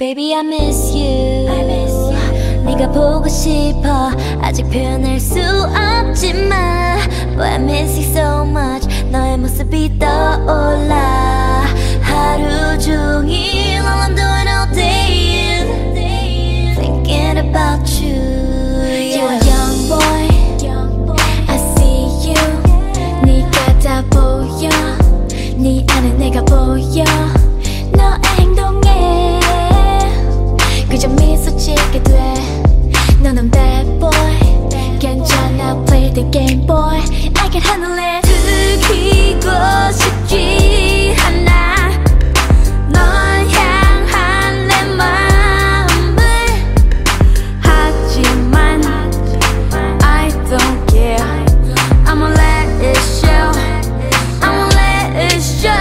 Baby I miss you, I miss you. 네가 보고 싶어. 아직 표현할 수 없지만 But I miss you so much. 너의 모습이 떠올라. 하루 종일 All I'm doing all day is Thinking about you. You're a young boy. I see you. 네가 다 보여. 네 안에 내가 보여. the game boy. I can handle it. 들키고 싶지 않아 널 향한 내 마음을. 하지만 I don't care. I'ma let it show I'ma let it show